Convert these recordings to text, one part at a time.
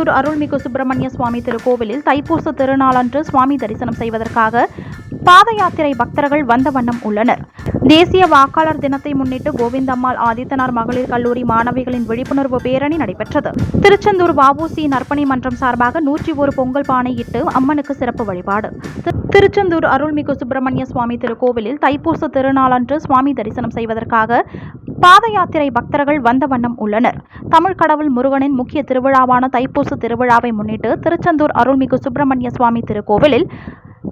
திருச்செந்தூர் அருள்மிகு சுப்பிரமணிய சுவாமி திருக்கோவிலில் தைப்பூச திருநாளன்று சுவாமி தரிசனம் செய்வதற்காக பாத யாத்திரை பக்தர்கள் வந்த வண்ணம் உள்ளனர். தேசிய வாக்காளர் தினத்தை முன்னிட்டு கோவிந்தம்மாள் ஆதித்தனார் மகளிர் கல்லூரி மாணவிகளின் விழிப்புணர்வு பேரணி நடைபெற்றது. திருச்செந்தூர் வஉசி நற்பணி மன்றம் சார்பாக நூற்றி ஒரு பொங்கல் பானை இட்டு அம்மனுக்கு சிறப்பு வழிபாடு. திருச்செந்தூர் அருள்மிகு சுப்பிரமணிய சுவாமி திருக்கோவிலில் தைப்பூச திருநாளன்று சுவாமி தரிசனம் செய்வதற்காக பாத யாத்திரை பக்தர்கள் வந்த வண்ணம் உள்ளனர். தமிழ் கடவுள் முருகனின் முக்கிய திருவிழாவான தைப்பூச திருவிழாவை முன்னிட்டு திருச்செந்தூர் அருள்மிகு சுப்பிரமணிய சுவாமி திருக்கோவிலில்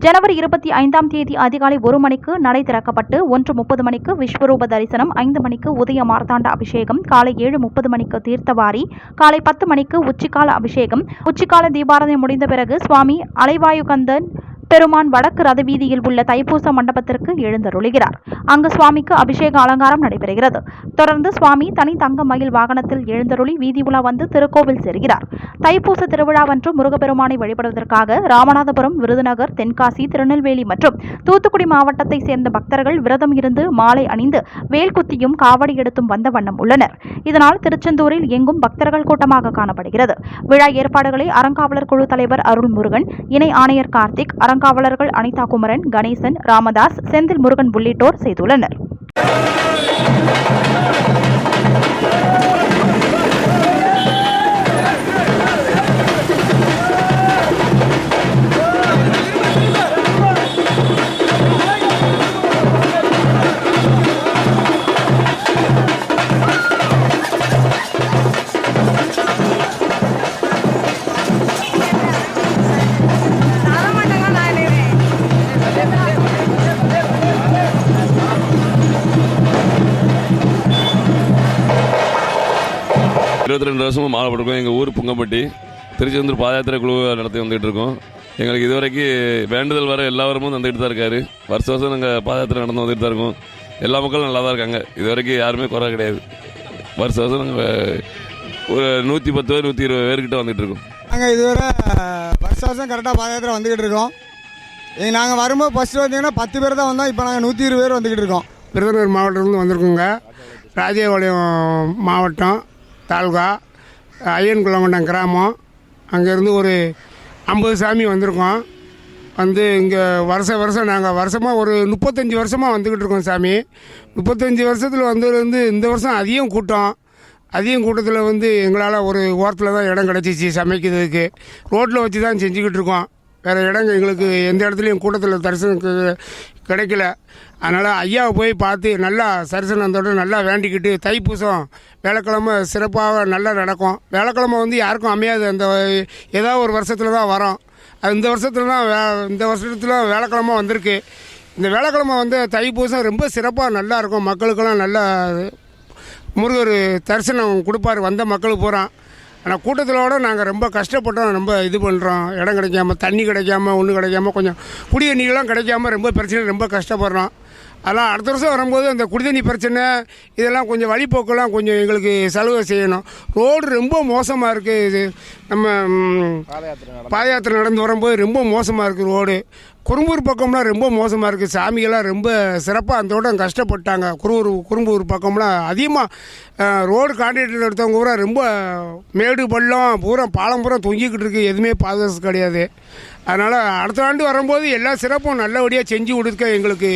ஜனவரி இருபத்தி ஐந்தாம் தேதி அதிகாலை ஒரு மணிக்கு நடை திறக்கப்பட்டு ஒன்று முப்பது மணிக்கு விஸ்வரூப தரிசனம் ஐந்து மணிக்கு உதய மார்த்தாண்ட அபிஷேகம் காலை ஏழு முப்பது மணிக்கு தீர்த்தவாரி காலை பத்து மணிக்கு உச்சிக்கால அபிஷேகம் உச்சிக்கால தீபாரதனை முடிந்த பிறகு சுவாமி அலைவாயுகந்தன் பெருமான் வடக்கு ரத வீதியில் உள்ள தைப்பூச மண்டபத்திற்கு எழுந்தருளுகிறார். அங்கு சுவாமிக்கு அபிஷேக அலங்காரம் நடைபெறுகிறது. தொடர்ந்து சுவாமி தனி தங்க மயில் வாகனத்தில் எழுந்தருளி வீதி உலா வந்து திருக்கோவில் சேர்கிறார் தைப்பூச திருவிழாவன்று முருகப்பெருமானை வழிபடுவதற்காக ராமநாதபுரம் விருதுநகர் தென்காசி திருநெல்வேலி மற்றும் தூத்துக்குடி மாவட்டத்தை சேர்ந்த பக்தர்கள் விரதம் இருந்து மாலை அணிந்து வேல்குத்தியும் காவடி எடுத்தும் வந்த வண்ணம் உள்ளனர். இதனால் திருச்செந்தூரில் எங்கும் பக்தர்கள் கூட்டமாக காணப்படுகிறது. விழா ஏற்பாடுகளை அறங்காவலர் குழு தலைவர் அருள் முருகன் இணை ஆணையர் கார்த்திக் அறங்காவலர்கள் அனிதா குமரன் கணேசன் ராமதாஸ் செந்தில் முருகன் உள்ளிட்டோர் செய்துள்ளனர். இருபத்தி ரெண்டு வருஷமாக மாலை போட்டிருக்கோம். எங்கள் ஊர் புங்கம்பட்டி திருச்செந்தூர் பாதயாத்திரை குழு நடத்தி வந்துகிட்டு இருக்கோம் எங்களுக்கு இதுவரைக்கும் வேண்டுதல் வர எல்லா வரமும் வந்துகிட்டு தான் இருக்காரு. வருஷம் வருஷம் நாங்கள் பாதயாத்திரை நடந்து வந்துட்டு தான் இருக்கோம். எல்லா மக்களும் நல்லா தான் இருக்காங்க. இது வரைக்கும் யாருமே குறை கிடையாது. வருஷம் வருஷம் நாங்கள் ஒரு நூற்றி பத்து பேர் நூற்றி இருபது பேர்கிட்ட வந்துட்டு இருக்கோம் நாங்கள் இதுவரை வருஷம் வருஷம் கரெக்டாக பாதயாத்திரை வந்துக்கிட்டு இருக்கோம். இது நாங்கள் வரும்போது ஃபஸ்ட்டு வந்தீங்கன்னா பத்து பேர் தான் வந்தோம். இப்போ நாங்கள் நூற்றி இருபது பேர் வந்துக்கிட்டு இருக்கோம். விருதுநகர் மாவட்டத்திலேருந்து வந்திருக்கோங்க. ராஜபாளையம் மாவட்டம். தாலுகா ஐயன் கிராமம். அங்கேருந்து ஒரு ஐம்பது சாமி வந்திருக்கோம். வந்து இங்கே வருஷ வருஷம் நாங்கள் வருஷமாக ஒரு முப்பத்தஞ்சு வருஷமாக வந்துக்கிட்டு இருக்கோம் சாமி. முப்பத்தஞ்சு வருஷத்தில் வந்ததுலேருந்து இந்த வருஷம் அதிகம் கூட்டம். அதிகம் கூட்டத்தில் வந்து எங்களால் ஒரு ஓரத்தில் தான் இடம் கிடச்சிச்சு சமைக்கிறதுக்கு. ரோட்டில் வச்சு தான் செஞ்சுக்கிட்டு இருக்கோம். வேறு இடம் எங்களுக்கு எந்த இடத்துலையும் கூட்டத்தில் தரிசனம் கிடைக்கல. அதனால் ஐயாவை போய் பார்த்து நல்லா சரிசனத்தோட நல்லா வேண்டிக்கிட்டு தைப்பூசம் வேலைக்கிழமை சிறப்பாக நல்லா நடக்கும். வேலைக்கிழமை வந்து யாருக்கும் அமையாது. அந்த ஏதாவது ஒரு வருஷத்தில் தான் வரோம். அது இந்த வருஷத்துல தான் வே இந்த வருஷத்துல வேலைக்கிழமை வந்திருக்கு. இந்த வேலைக்கிழமை வந்து தைப்பூசம் ரொம்ப சிறப்பாக நல்லா இருக்கும். மக்களுக்கெல்லாம் நல்லா முருகர் தரிசனம் கொடுப்பாரு. வந்த மக்களுக்கு பூரா. ஆனால் கூட்டத்திலோட நாங்கள் ரொம்ப கஷ்டப்பட்டோம். ரொம்ப இது பண்ணுறோம் இடம் கிடைக்காம தண்ணி கிடைக்காம ஒன்றும் கிடைக்காம கொஞ்சம் குடிய நீரெலாம் கிடைக்காம ரொம்ப பிரச்சனை ரொம்ப கஷ்டப்படுறோம். அதெல்லாம் அடுத்த வருஷம் வரும்போது அந்த குடிதண்ணி பிரச்சனை இதெல்லாம் கொஞ்சம் வழிபோக்கெல்லாம் கொஞ்சம் எங்களுக்கு சலுகை செய்யணும். ரோடு ரொம்ப மோசமாக இருக்குது இது நம்ம ம், பாத யாத்திரை நடந்து. வரும்போது ரொம்ப மோசமாக இருக்குது ரோடு. குறும்பூர் பக்கம்லாம் ரொம்ப மோசமாக இருக்குது சாமிகள்லாம் ரொம்ப சிறப்பாக அந்த விட கஷ்டப்பட்டாங்க. குறும்பூர் குறும்பூர் பக்கம்லாம் அதிகமாக ரோடு கான்ட்ராக்டர் எடுத்தவங்க பூரா ரொம்ப மேடு பள்ளம் பூரா பாலம் பூரா தொங்கிக்கிட்டு இருக்கு. எதுவுமே பாதுகாப்பு கிடையாது. அதனால் அடுத்த ஆண்டு வரும்போது எல்லா சிறப்பும் நல்லபடியாக செஞ்சு கொடுக்க எங்களுக்கு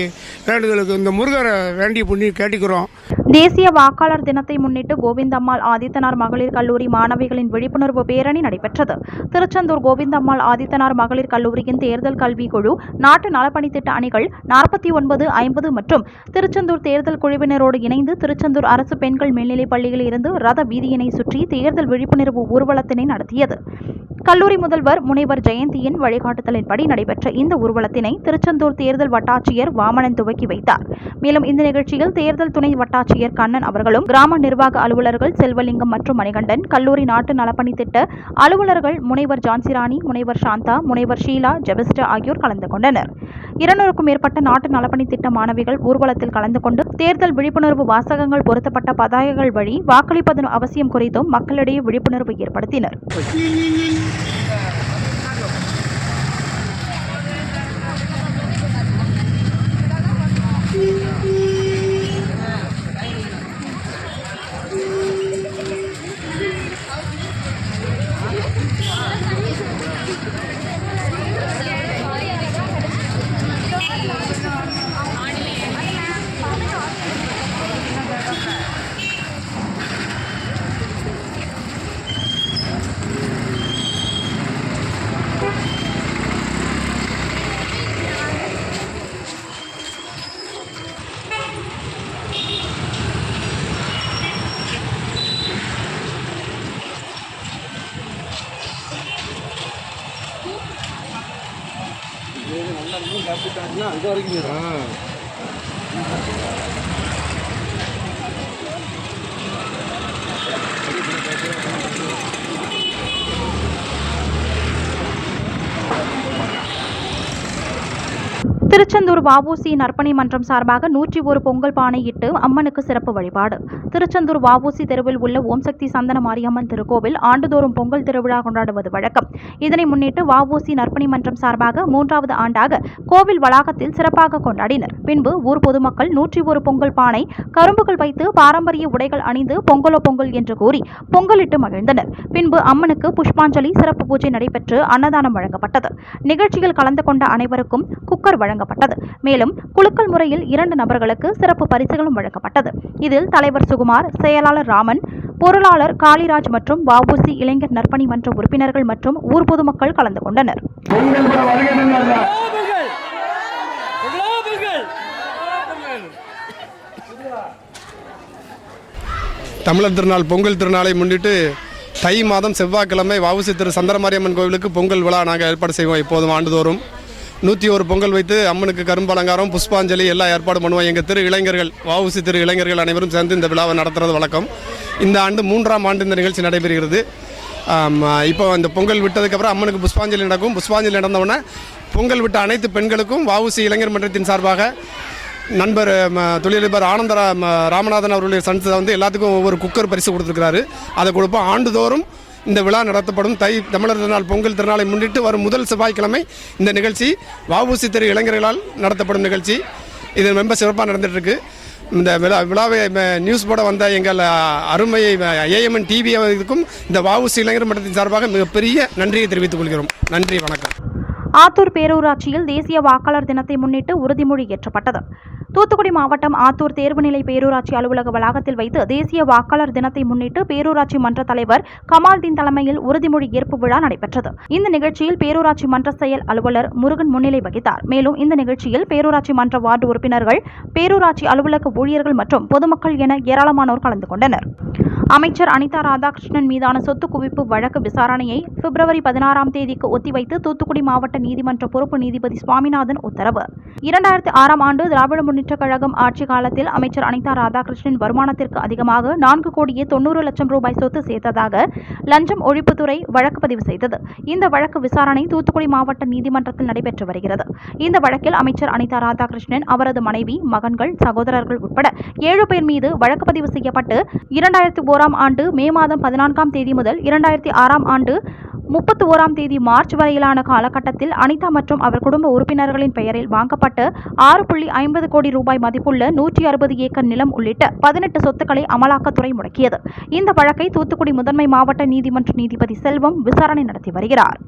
வேண்டுதலுக்கு இந்த முருகரை வேண்டி பண்ணி கேட்டுக்கிறோம் தேசிய வாக்காளர் தினத்தை முன்னிட்டு கோவிந்தம்மாள் ஆதித்தனார் மகளிர் கல்லூரி மாணவிகளின் விழிப்புணர்வு பேரணி நடைபெற்றது. திருச்செந்தூர் கோவிந்தம்மாள் ஆதித்தனார் மகளிர் கல்லூரியின் தேர்தல் கல்வி குழு நாட்டு நலப்பணித்திட்ட அணிகள் நாற்பத்தி ஒன்பது ஐம்பது மற்றும் திருச்செந்தூர் தேர்தல் குழுவினரோடு இணைந்து திருச்செந்தூர் அரசு பெண்கள் மேல்நிலைப் பள்ளியில் இருந்து ரத வீதியினை சுற்றி தேர்தல் விழிப்புணர்வு ஊர்வலத்தினை நடத்தியது. கல்லூரி முதல்வர் முனைவர் ஜெயந்தியின் வழிகாட்டுதலின்படி நடைபெற்ற இந்த ஊர்வலத்தினை திருச்செந்தூர் தேர்தல் வட்டாட்சியர் வாமனன் துவக்கி வைத்தார். மேலும் இந்த நிகழ்ச்சியில் தேர்தல் துணை வட்டாட்சியர் கண்ணன் அவர்களும் கிராம நிர்வாக அலுவலர்கள் செல்வலிங்கம் மற்றும் மணிகண்டன் கல்லூரி நாட்டு நலப்பணி திட்ட அலுவலர்கள் முனைவர் ஜான்சிராணி முனைவர் சாந்தா முனைவர் ஷீலா ஜெபஸ்டா ஆகியோர் கலந்து கொண்டனர். இருநூறுக்கும் மேற்பட்ட நாட்டு நலப்பணி திட்ட மாணவிகள் ஊர்வலத்தில் கலந்து கொண்டு தேர்தல் விழிப்புணர்வு வாசகங்கள் பொருத்தப்பட்ட பதாகைகள் வழி வாக்களிப்பதன் அவசியம் குறித்தும் மக்களிடையே விழிப்புணர்வு ஏற்படுத்தினர். சாப்பிட்டாங்கன்னா அது வரைக்கும் திருச்செந்தூர் வாவூசி நற்பணி மன்றம் சார்பாக நூற்றி ஒரு பொங்கல் பானை இட்டு அம்மனுக்கு சிறப்பு வழிபாடு. திருச்செந்தூர் வாவூசி தெருவில் உள்ள ஓம் சக்தி சந்தன மாரியம்மன் திருக்கோவில் ஆண்டுதோறும் பொங்கல் திருவிழா கொண்டாடுவது வழக்கம். இதனை முன்னிட்டு வாவூசி நற்பணி மன்றம் சார்பாக மூன்றாவது ஆண்டாக கோவில் வளாகத்தில் சிறப்பாக கொண்டாடினர். பின்பு ஊர் பொதுமக்கள் நூற்றி ஒரு பொங்கல் பானை கரும்புகள் வைத்து பாரம்பரிய உடைகள் அணிந்து பொங்கலோ பொங்கல் என்று கூறி பொங்கலிட்டு மகிழ்ந்தனர். பின்பு அம்மனுக்கு புஷ்பாஞ்சலி சிறப்பு பூஜை நடைபெற்று அன்னதானம் வழங்கப்பட்டது. நிகழ்ச்சியில் கலந்து கொண்ட அனைவருக்கும் குக்கர் வழங்கப்பட்டது. மேலும் குலுக்கல் முறையில் இரண்டு நபர்களுக்கு சிறப்பு பரிசுகளும் வழங்கப்பட்டது. இதில் தலைவர் சுகுமார் செயலாளர் ராமன் பொருளாளர் காளிராஜ் மற்றும் வஉசி இளைஞர் நற்பணி மன்ற உறுப்பினர்கள் மற்றும் ஊர் பொதுமக்கள் கலந்து கொண்டனர். தமிழர் திருநாள் பொங்கல் திருநாளை முன்னிட்டு தை மாதம் செவ்வாய்க்கிழமை வவுசி திரு சந்திரமாரியம்மன் கோவிலுக்கு பொங்கல் விழா நாங்கள் ஏற்பாடு செய்வோம். எப்போதும் ஆண்டுதோறும் நூற்றி ஒரு பொங்கல் வைத்து அம்மனுக்கு கரும்பு அலங்காரம் புஷ்பாஞ்சலி எல்லாம் ஏற்பாடு பண்ணுவோம். எங்கள் திரு இளைஞர்கள் வாவுசி திரு இளைஞர்கள் அனைவரும் சேர்ந்து இந்த விழாவை நடத்துறது வழக்கம். இந்த ஆண்டு மூன்றாம் ஆண்டு இந்த நிகழ்ச்சி நடைபெறுகிறது. இப்போ இந்த பொங்கல் விட்டதுக்கப்புறம் அம்மனுக்கு புஷ்பாஞ்சலி நடக்கும். புஷ்பாஞ்சலி நடந்தவுடனே பொங்கல் விட்ட அனைத்து பெண்களுக்கும் வாவுசி இளைஞர் மன்றத்தின் சார்பாக நண்பர் தொழிலதிபர் ஆனந்த ராமநாதன் அவருடைய சன்ஸை வந்து எல்லாத்துக்கும் ஒவ்வொரு குக்கர் பரிசு கொடுத்துருக்கிறாரு. அதை கொடுப்போம். ஆண்டுதோறும் இந்த விழா நடத்தப்படும். தை தமிழர் திருநாள் பொங்கல் திருநாளை முன்னிட்டு வரும் முதல் செவ்வாய்க்கிழமை இந்த நிகழ்ச்சி. வஉசி திரு இளைஞர்களால் நடத்தப்படும் நிகழ்ச்சி. இது ரொம்ப சிறப்பாக நடந்துட்டு இந்த விழா விழாவை நியூஸ் போட வந்த எங்கள் அருமை ஏஎம்என் டிவி இதுக்கும் இந்த வஉசி இளைஞர் மன்றத்தின் சார்பாக மிகப்பெரிய நன்றியை தெரிவித்துக் கொள்கிறோம். நன்றி வணக்கம். ஆத்தூர் பேரூராட்சியில் தேசிய வாக்காளர் தினத்தை முன்னிட்டு உறுதிமொழி ஏற்றப்பட்டது. தூத்துக்குடி மாவட்டம் ஆத்தூர் தேர்வுநிலை பேரூராட்சி அலுவலக வளாகத்தில் வைத்து தேசிய வாக்காளர் தினத்தை முன்னிட்டு பேரூராட்சி மன்ற தலைவர் கமால்தீன் தலைமையில் உறுதிமொழி ஏற்பு விழா நடைபெற்றது. இந்த நிகழ்ச்சியில் பேரூராட்சி மன்ற செயல் அலுவலர் முருகன் முன்னிலை வகித்தார். மேலும் இந்த நிகழ்ச்சியில் பேரூராட்சி மன்ற வார்டு உறுப்பினர்கள் பேரூராட்சி அலுவலக ஊழியர்கள் மற்றும் பொதுமக்கள் என ஏராளமானோர் கலந்து கொண்டனர். அமைச்சர் அனிதா ராதாகிருஷ்ணன் மீதான சொத்து குவிப்பு வழக்கு விசாரணையை பிப்ரவரி பதினாறாம் தேதிக்கு ஒத்திவைத்து தூத்துக்குடி மாவட்ட நீதிமன்ற பொறுப்பு நீதிபதி சுவாமிநாதன் உத்தரவு. இரண்டாயிரத்தி ஆறாம் ஆண்டு திராவிட முன்னேற்றக் கழகம் ஆட்சி காலத்தில் அமைச்சர் அனிதா ராதாகிருஷ்ணன் வருமானத்திற்கு அதிகமாக நான்கு கோடியே தொண்ணூறு லட்சம் ரூபாய் சொத்து சேர்த்ததாக லஞ்சம் ஒழிப்புத்துறை வழக்கு பதிவு செய்தது. இந்த வழக்கு விசாரணை தூத்துக்குடி மாவட்ட நீதிமன்றத்தில் நடைபெற்று வருகிறது. இந்த வழக்கில் அமைச்சர் அனிதா ராதாகிருஷ்ணன் அவரது மனைவி மகன்கள் சகோதரர்கள் உட்பட ஏழு பேர் மீது வழக்கு பதிவு செய்யப்பட்டு இரண்டாயிரத்தி ஓராம் ஆண்டு மே மாதம் பதினான்காம் தேதி முதல் இரண்டாயிரத்தி ஆறாம் ஆண்டு முப்பத்தி ஓராம் தேதி மார்ச் வரையிலான காலகட்டத்தில் அனிதா மற்றும் அவர் குடும்ப உறுப்பினர்களின் பெயரில் வாங்கப்பட்ட ஆறு புள்ளி ஐம்பது கோடி ரூபாய் மதிப்புள்ள நூற்றி அறுபது ஏக்கர் நிலம் உள்ளிட்ட பதினெட்டு சொத்துக்களை அமலாக்கத்துறை முடக்கியது. இந்த வழக்கை தூத்துக்குடி முதன்மை மாவட்ட நீதிமன்ற நீதிபதி செல்வம் விசாரணை நடத்தி வருகிறார்.